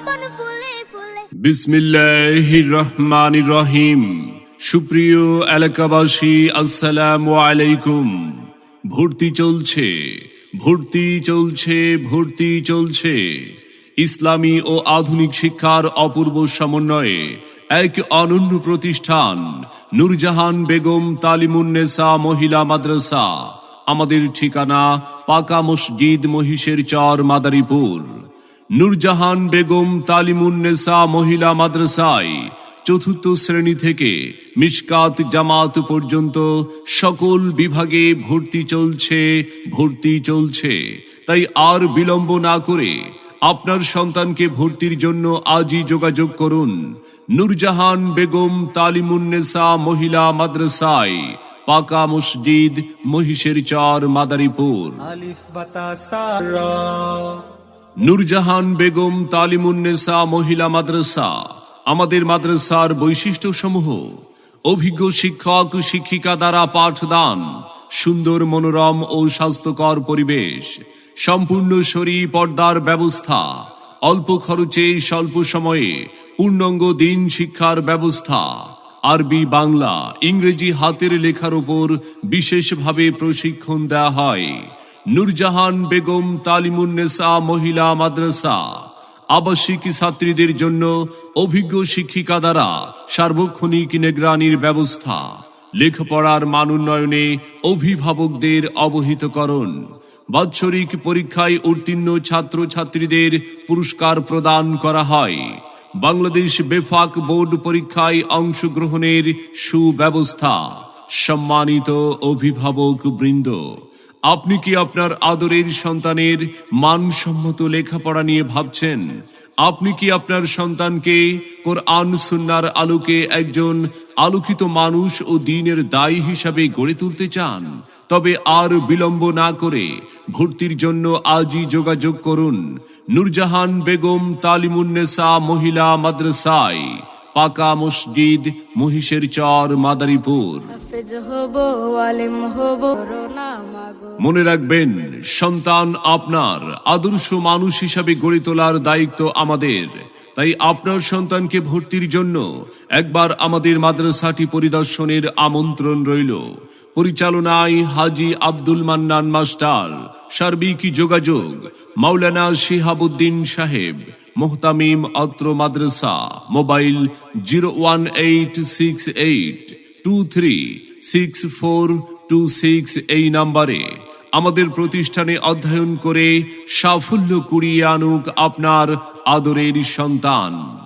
জীবন ফুলে রহিম সুপ্রিয় এলাকাবাসী, আসসালামু আলাইকুম। ভর্তি চলছে ভর্তি চলছে ভর্তি চলছে। ইসলামী ও আধুনিক শিক্ষার অপূর্ব সমন্বয়ে এক অনন্য প্রতিষ্ঠান, নূরজাহান বেগম তালিমুন্নেসা মহিলা মাদ্রাসা। আমাদের ঠিকানা পাকা মসজিদ মহিষের চর মাদারীপুর। নূরজাহান বেগম তালিমুন্নেসা মহিলা মাদ্রাসায় চতুর্থ শ্রেণি থেকে মিশকাত জামাত পর্যন্ত সকল বিভাগে ভর্তি চলছে ভর্তি চলছে। তাই আর বিলম্ব না করে আপনার সন্তানকে ভর্তির জন্য আজই যোগাযোগ করুন। নূরজাহান বেগম তালিমুন্নেসা মহিলা মাদ্রাসায় পাকা মসজিদ মহিষের চর মাদারীপুর। নূরজাহান বেগম তালিমুন্নেসা মহিলা মাদ্রাসা, আমাদের মাদ্রাসার বৈশিষ্ট্য সমূহ অভিজ্ঞ শিক্ষক, শিক্ষিকা দ্বারা পাঠদান, সুন্দর মনোরম ও স্বাস্থ্যকর পরিবেশ, সম্পূর্ণ শরী পর্দার ব্যবস্থা, অল্প খরচে স্বল্প সময়ে পূর্ণাঙ্গ দিন শিক্ষার ব্যবস্থা, আরবি, বাংলা, ইংরেজি হাতের লেখার উপর বিশেষভাবে প্রশিক্ষণ দেওয়া হয়। নূরজাহান বেগম তালিমুন্নেসা মহিলা মাদ্রাসা। আবাসিক ছাত্রীদের জন্য অভিজ্ঞ শিক্ষিকা দ্বারা সার্বক্ষণিক নিগরানির ব্যবস্থা। লেখাপড়ার মান উন্নয়নে অভিভাবকদের অবহিতকরণ। বাৎসরিক পরীক্ষায় উত্তীর্ণ ছাত্রছাত্রীদের পুরস্কার প্রদান করা হয়। বাংলাদেশ বেফাক বোর্ড পরীক্ষায় অংশগ্রহণের সুব্যবস্থা। সম্মানিত অভিভাবক বৃন্দ আপনি কি আপনার আদরের সন্তানের মানসম্মত লেখাপড়া নিয়ে ভাবছেন? আপনি কি আপনার সন্তানকে কোরআন সুন্নার আলোকে একজন আলোকিত মানুষ ও দিনের দায়ী হিসাবে গড়ে তুলতে চান? তবে আর বিলম্ব না করে ভর্তির জন্য আজই যোগাযোগ করুন। নূরজাহান বেগম তালিমুন্নেসা মহিলা মাদ্রাসায়। পাকা মসজিদ মহিষের চর মাদারীপুর। মনে রাখবেন সন্তান আপনার আদর্শ মানুষ হিসাবে গড়ে তোলার দায়িত্ব আমাদের। তাই আপনার সন্তানকে ভর্তির জন্য একবার আমাদের মাদ্রাসাটি পরিদর্শনের আমন্ত্রণ রইল। পরিচালনায় হাজি আব্দুল মান্নান মাস্টার সার্বিক যোগাযোগ মাওলানা শিহাবুদ্দিন সাহেব। মোহতামিম অত্র মাদ্রাসা mobile zero one eight six eight two three six four two six এই নাম্বারে আমাদের প্রতিষ্ঠানে অধ্যয়ন করে সাফল্য কুড়িয়ে আনুক আপনার আদরের সন্তান।